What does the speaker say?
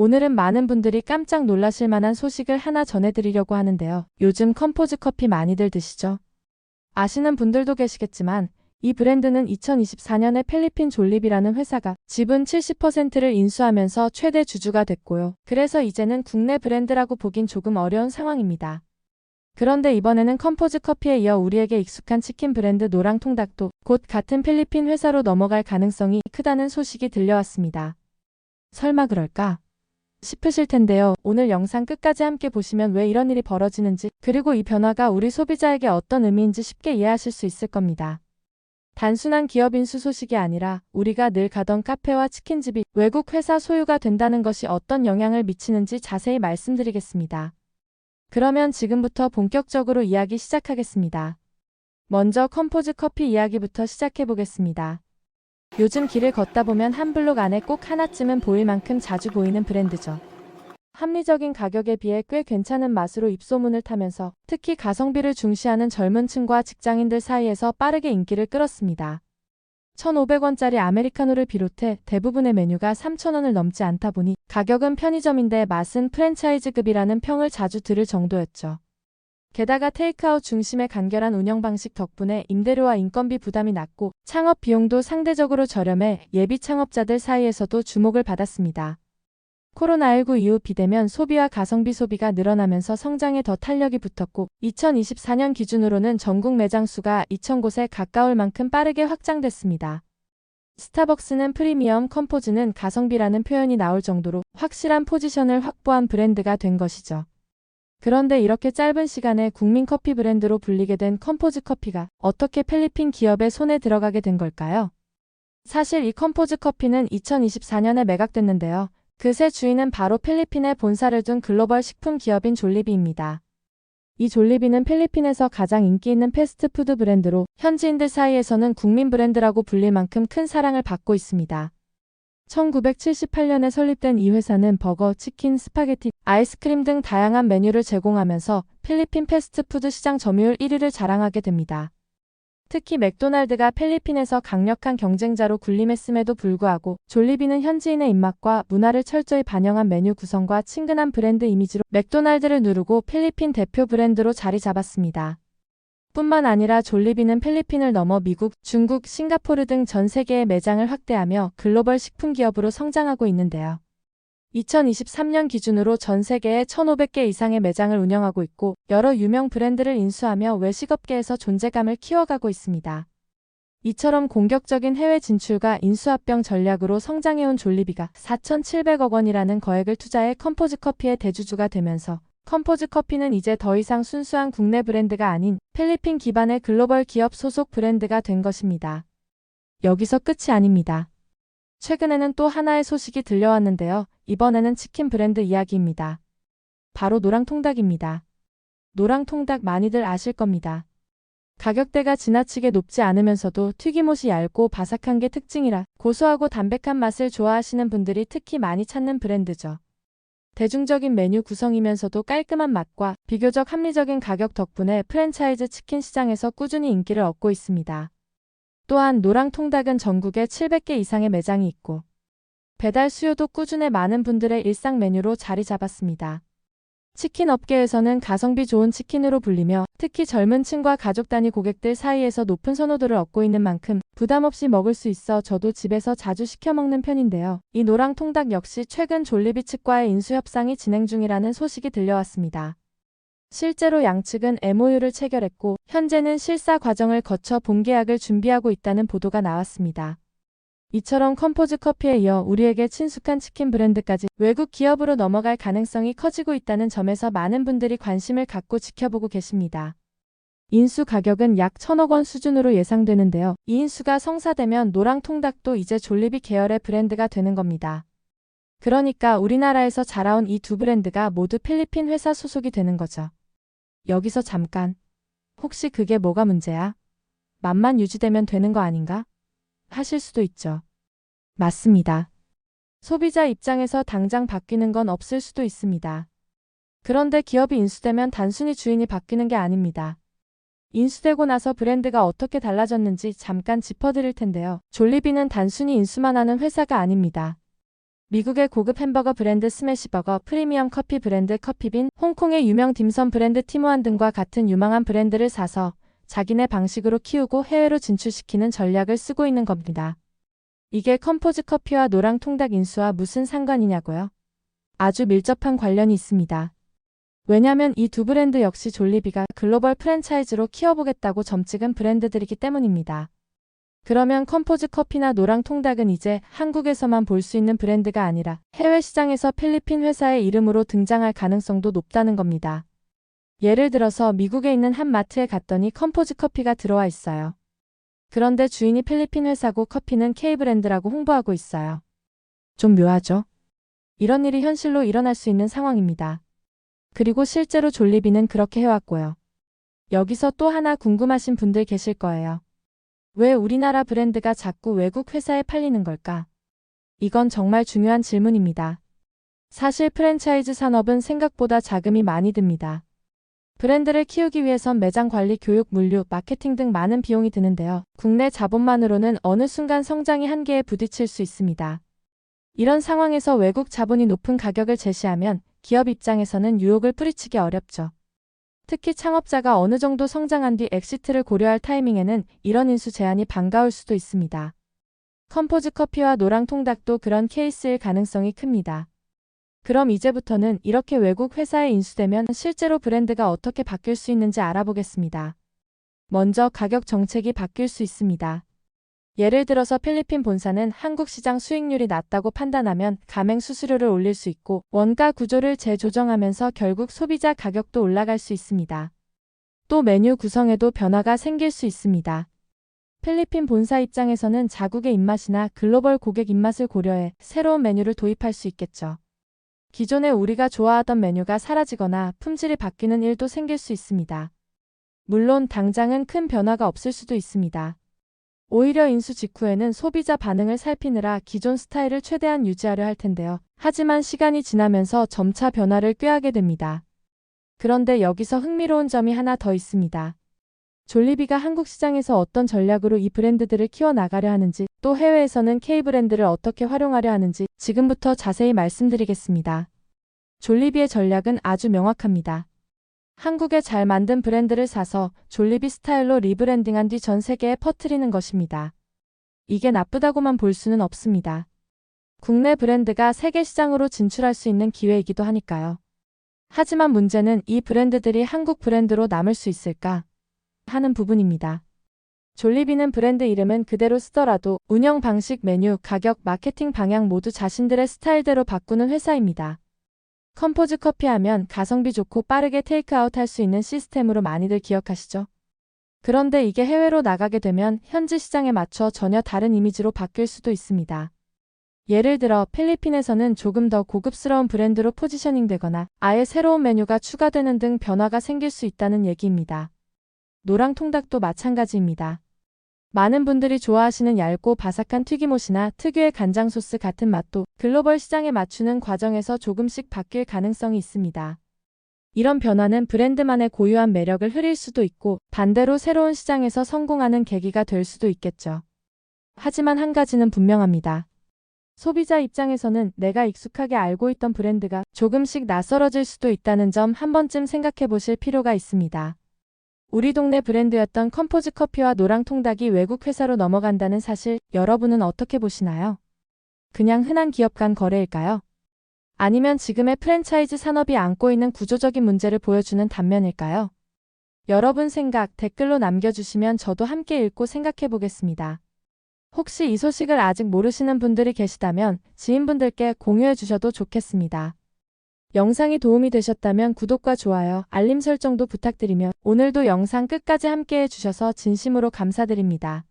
오늘은 많은 분들이 깜짝 놀라실 만한 소식을 하나 전해드리려고 하는데요. 요즘 컴포즈 커피 많이들 드시죠? 아시는 분들도 계시겠지만 이 브랜드는 2024년에 필리핀 졸립이라는 회사가 지분 70%를 인수하면서 최대 주주가 됐고요. 그래서 이제는 국내 브랜드라고 보긴 조금 어려운 상황입니다. 그런데 이번에는 컴포즈 커피에 이어 우리에게 익숙한 치킨 브랜드 노랑통닭도 곧 같은 필리핀 회사로 넘어갈 가능성이 크다는 소식이 들려왔습니다. 설마 그럴까? 싶으실 텐데요. 오늘 영상 끝까지 함께 보시면 왜 이런 일이 벌어지는지, 그리고 이 변화가 우리 소비자에게 어떤 의미인지 쉽게 이해하실 수 있을 겁니다. 단순한 기업 인수 소식이 아니라 우리가 늘 가던 카페와 치킨집이 외국 회사 소유가 된다는 것이 어떤 영향을 미치는지 자세히 말씀드리겠습니다. 그러면 지금부터 본격적으로 이야기 시작하겠습니다. 먼저 컴포즈 커피 이야기부터 시작해 보겠습니다. 요즘 길을 걷다 보면 한 블록 안에 꼭 하나쯤은 보일 만큼 자주 보이는 브랜드죠. 합리적인 가격에 비해 꽤 괜찮은 맛으로 입소문을 타면서 특히 가성비를 중시하는 젊은 층과 직장인들 사이에서 빠르게 인기를 끌었습니다. 1,500원짜리 아메리카노를 비롯해 대부분의 메뉴가 3,000원을 넘지 않다 보니 가격은 편의점인데 맛은 프랜차이즈급이라는 평을 자주 들을 정도였죠. 게다가 테이크아웃 중심의 간결한 운영 방식 덕분에 임대료와 인건비 부담이 낮고 창업 비용도 상대적으로 저렴해 예비 창업자들 사이에서도 주목을 받았습니다. 코로나19 이후 비대면 소비와 가성비 소비가 늘어나면서 성장에 더 탄력이 붙었고 2024년 기준으로는 전국 매장 수가 2,000곳에 가까울 만큼 빠르게 확장됐습니다. 스타벅스는 프리미엄 컴포즈는 가성비라는 표현이 나올 정도로 확실한 포지션을 확보한 브랜드가 된 것이죠. 그런데 이렇게 짧은 시간에 국민 커피 브랜드로 불리게 된 컴포즈 커피가 어떻게 필리핀 기업의 손에 들어가게 된 걸까요? 사실 이 컴포즈 커피는 2024년에 매각됐는데요. 그 새 주인은 바로 필리핀에 본사를 둔 글로벌 식품 기업인 졸리비입니다. 이 졸리비는 필리핀에서 가장 인기 있는 패스트푸드 브랜드로 현지인들 사이에서는 국민 브랜드라고 불릴 만큼 큰 사랑을 받고 있습니다. 1978년에 설립된 이 회사는 버거, 치킨, 스파게티, 아이스크림 등 다양한 메뉴를 제공하면서 필리핀 패스트푸드 시장 점유율 1위를 자랑하게 됩니다. 특히 맥도날드가 필리핀에서 강력한 경쟁자로 군림했음에도 불구하고 졸리비는 현지인의 입맛과 문화를 철저히 반영한 메뉴 구성과 친근한 브랜드 이미지로 맥도날드를 누르고 필리핀 대표 브랜드로 자리 잡았습니다. 뿐만 아니라 졸리비는 필리핀을 넘어 미국, 중국, 싱가포르 등 전 세계의 매장을 확대하며 글로벌 식품 기업으로 성장하고 있는데요. 2023년 기준으로 전 세계에 1,500개 이상의 매장을 운영하고 있고 여러 유명 브랜드를 인수하며 외식업계에서 존재감을 키워가고 있습니다. 이처럼 공격적인 해외 진출과 인수합병 전략으로 성장해온 졸리비가 4,700억 원이라는 거액을 투자해 컴포즈 커피의 대주주가 되면서 컴포즈 커피는 이제 더 이상 순수한 국내 브랜드가 아닌 필리핀 기반의 글로벌 기업 소속 브랜드가 된 것입니다. 여기서 끝이 아닙니다. 최근에는 또 하나의 소식이 들려왔는데요. 이번에는 치킨 브랜드 이야기입니다. 바로 노랑통닭입니다. 노랑통닭 많이들 아실 겁니다. 가격대가 지나치게 높지 않으면서도 튀김옷이 얇고 바삭한 게 특징이라 고소하고 담백한 맛을 좋아하시는 분들이 특히 많이 찾는 브랜드죠. 대중적인 메뉴 구성이면서도 깔끔한 맛과 비교적 합리적인 가격 덕분에 프랜차이즈 치킨 시장에서 꾸준히 인기를 얻고 있습니다. 또한 노랑통닭은 전국에 700개 이상의 매장이 있고 배달 수요도 꾸준해 많은 분들의 일상 메뉴로 자리 잡았습니다. 치킨 업계에서는 가성비 좋은 치킨으로 불리며 특히 젊은 층과 가족 단위 고객들 사이에서 높은 선호도를 얻고 있는 만큼 부담 없이 먹을 수 있어 저도 집에서 자주 시켜 먹는 편인데요. 이 노랑 통닭 역시 최근 졸리비 측과의 인수 협상이 진행 중이라는 소식이 들려왔습니다. 실제로 양측은 MOU를 체결했고 현재는 실사 과정을 거쳐 본계약을 준비하고 있다는 보도가 나왔습니다. 이처럼 컴포즈 커피에 이어 우리에게 친숙한 치킨 브랜드까지 외국 기업으로 넘어갈 가능성이 커지고 있다는 점에서 많은 분들이 관심을 갖고 지켜보고 계십니다. 인수 가격은 약 천억 원 수준으로 예상되는데요. 이 인수가 성사되면 노랑통닭도 이제 졸리비 계열의 브랜드가 되는 겁니다. 그러니까 우리나라에서 자라온 이 두 브랜드가 모두 필리핀 회사 소속이 되는 거죠. 여기서 잠깐. 혹시 그게 뭐가 문제야? 맛만 유지되면 되는 거 아닌가? 하실 수도 있죠. 맞습니다. 소비자 입장에서 당장 바뀌는 건 없을 수도 있습니다. 그런데 기업이 인수되면 단순히 주인이 바뀌는 게 아닙니다. 인수되고 나서 브랜드가 어떻게 달라졌는지 잠깐 짚어드릴 텐데요. 졸리비는 단순히 인수만 하는 회사가 아닙니다. 미국의 고급 햄버거 브랜드 스매시버거, 프리미엄 커피 브랜드 커피빈, 홍콩의 유명 딤섬 브랜드 티모안 등과 같은 유망한 브랜드를 사서 자기네 방식으로 키우고 해외로 진출시키는 전략을 쓰고 있는 겁니다. 이게 컴포즈 커피와 노랑 통닭 인수와 무슨 상관이냐고요? 아주 밀접한 관련이 있습니다. 왜냐면 이 두 브랜드 역시 졸리비가 글로벌 프랜차이즈로 키워보겠다고 점찍은 브랜드들이기 때문입니다. 그러면 컴포즈 커피나 노랑 통닭은 이제 한국에서만 볼 수 있는 브랜드가 아니라 해외 시장에서 필리핀 회사의 이름으로 등장할 가능성도 높다는 겁니다. 예를 들어서 미국에 있는 한 마트에 갔더니 컴포즈 커피가 들어와 있어요. 그런데 주인이 필리핀 회사고 커피는 K 브랜드라고 홍보하고 있어요. 좀 묘하죠? 이런 일이 현실로 일어날 수 있는 상황입니다. 그리고 실제로 졸리비는 그렇게 해왔고요. 여기서 또 하나 궁금하신 분들 계실 거예요. 왜 우리나라 브랜드가 자꾸 외국 회사에 팔리는 걸까? 이건 정말 중요한 질문입니다. 사실 프랜차이즈 산업은 생각보다 자금이 많이 듭니다. 브랜드를 키우기 위해선 매장 관리, 교육, 물류, 마케팅 등 많은 비용이 드는데요. 국내 자본만으로는 어느 순간 성장이 한계에 부딪힐 수 있습니다. 이런 상황에서 외국 자본이 높은 가격을 제시하면 기업 입장에서는 유혹을 뿌리치기 어렵죠. 특히 창업자가 어느 정도 성장한 뒤 엑시트를 고려할 타이밍에는 이런 인수 제한이 반가울 수도 있습니다. 컴포즈 커피와 노랑 통닭도 그런 케이스일 가능성이 큽니다. 그럼 이제부터는 이렇게 외국 회사에 인수되면 실제로 브랜드가 어떻게 바뀔 수 있는지 알아보겠습니다. 먼저 가격 정책이 바뀔 수 있습니다. 예를 들어서 필리핀 본사는 한국 시장 수익률이 낮다고 판단하면 가맹 수수료를 올릴 수 있고 원가 구조를 재조정하면서 결국 소비자 가격도 올라갈 수 있습니다. 또 메뉴 구성에도 변화가 생길 수 있습니다. 필리핀 본사 입장에서는 자국의 입맛이나 글로벌 고객 입맛을 고려해 새로운 메뉴를 도입할 수 있겠죠. 기존에 우리가 좋아하던 메뉴가 사라지거나 품질이 바뀌는 일도 생길 수 있습니다. 물론 당장은 큰 변화가 없을 수도 있습니다. 오히려 인수 직후에는 소비자 반응을 살피느라 기존 스타일을 최대한 유지하려 할 텐데요. 하지만 시간이 지나면서 점차 변화를 꾀하게 됩니다. 그런데 여기서 흥미로운 점이 하나 더 있습니다. 졸리비가 한국 시장에서 어떤 전략으로 이 브랜드들을 키워나가려 하는지, 또 해외에서는 K 브랜드를 어떻게 활용하려 하는지 지금부터 자세히 말씀드리겠습니다. 졸리비의 전략은 아주 명확합니다. 한국에 잘 만든 브랜드를 사서 졸리비 스타일로 리브랜딩한 뒤 전 세계에 퍼뜨리는 것입니다. 이게 나쁘다고만 볼 수는 없습니다. 국내 브랜드가 세계 시장으로 진출할 수 있는 기회이기도 하니까요. 하지만 문제는 이 브랜드들이 한국 브랜드로 남을 수 있을까 하는 부분입니다. 졸리비는 브랜드 이름은 그대로 쓰더라도 운영 방식, 메뉴, 가격, 마케팅 방향 모두 자신들의 스타일대로 바꾸는 회사입니다. 컴포즈 커피 하면 가성비 좋고 빠르게 테이크아웃 할 수 있는 시스템으로 많이들 기억하시죠? 그런데 이게 해외로 나가게 되면 현지 시장에 맞춰 전혀 다른 이미지로 바뀔 수도 있습니다. 예를 들어 필리핀에서는 조금 더 고급스러운 브랜드로 포지셔닝 되거나 아예 새로운 메뉴가 추가되는 등 변화가 생길 수 있다는 얘기입니다. 노랑 통닭도 마찬가지입니다. 많은 분들이 좋아하시는 얇고 바삭한 튀김옷이나 특유의 간장 소스 같은 맛도 글로벌 시장에 맞추는 과정에서 조금씩 바뀔 가능성이 있습니다. 이런 변화는 브랜드만의 고유한 매력을 흐릴 수도 있고 반대로 새로운 시장에서 성공하는 계기가 될 수도 있겠죠. 하지만 한 가지는 분명합니다. 소비자 입장에서는 내가 익숙하게 알고 있던 브랜드가 조금씩 낯설어질 수도 있다는 점 한 번쯤 생각해 보실 필요가 있습니다. 우리 동네 브랜드였던 컴포즈 커피와 노랑 통닭이 외국 회사로 넘어간다는 사실 여러분은 어떻게 보시나요? 그냥 흔한 기업 간 거래일까요? 아니면 지금의 프랜차이즈 산업이 안고 있는 구조적인 문제를 보여주는 단면일까요? 여러분 생각 댓글로 남겨주시면 저도 함께 읽고 생각해 보겠습니다. 혹시 이 소식을 아직 모르시는 분들이 계시다면 지인분들께 공유해 주셔도 좋겠습니다. 영상이 도움이 되셨다면 구독과 좋아요, 알림 설정도 부탁드리며 오늘도 영상 끝까지 함께 해 주셔서 진심으로 감사드립니다.